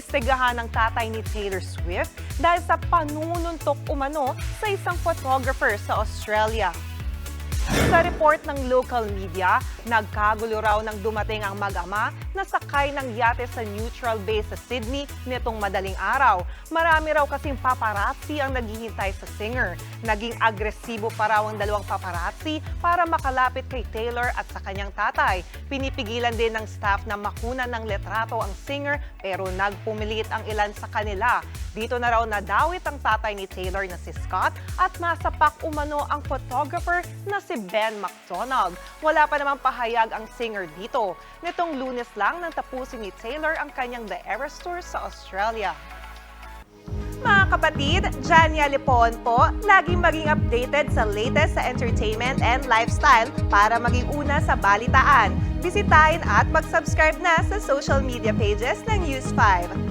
Inimbestigahan ng tatay ni Taylor Swift dahil sa panununtok umano sa isang photographer sa Australia. Sa report ng local media, nagkagulo raw nang dumating ang mag-ama na sakay ng yate sa neutral base sa Sydney nitong madaling araw. Marami raw kasing paparazzi ang naghihintay sa singer. Naging agresibo pa raw ang dalawang paparazzi para makalapit kay Taylor at sa kanyang tatay. Pinipigilan din ng staff na makunan ng letrato ang singer pero nagpumilit ang ilan sa kanila. Dito na raw nadawit ang tatay ni Taylor na si Scott at nasapak umano ang photographer na si Ben McDonald. Wala pa namang pahayag ang singer dito. Nitong lunes lang nang tapusin ni Taylor ang kanyang The Eras Tour sa Australia. Mga kapatid, Jania Lipon po, laging maging updated sa latest sa entertainment and lifestyle para maging una sa balitaan. Bisitahin at mag-subscribe na sa social media pages ng News 5.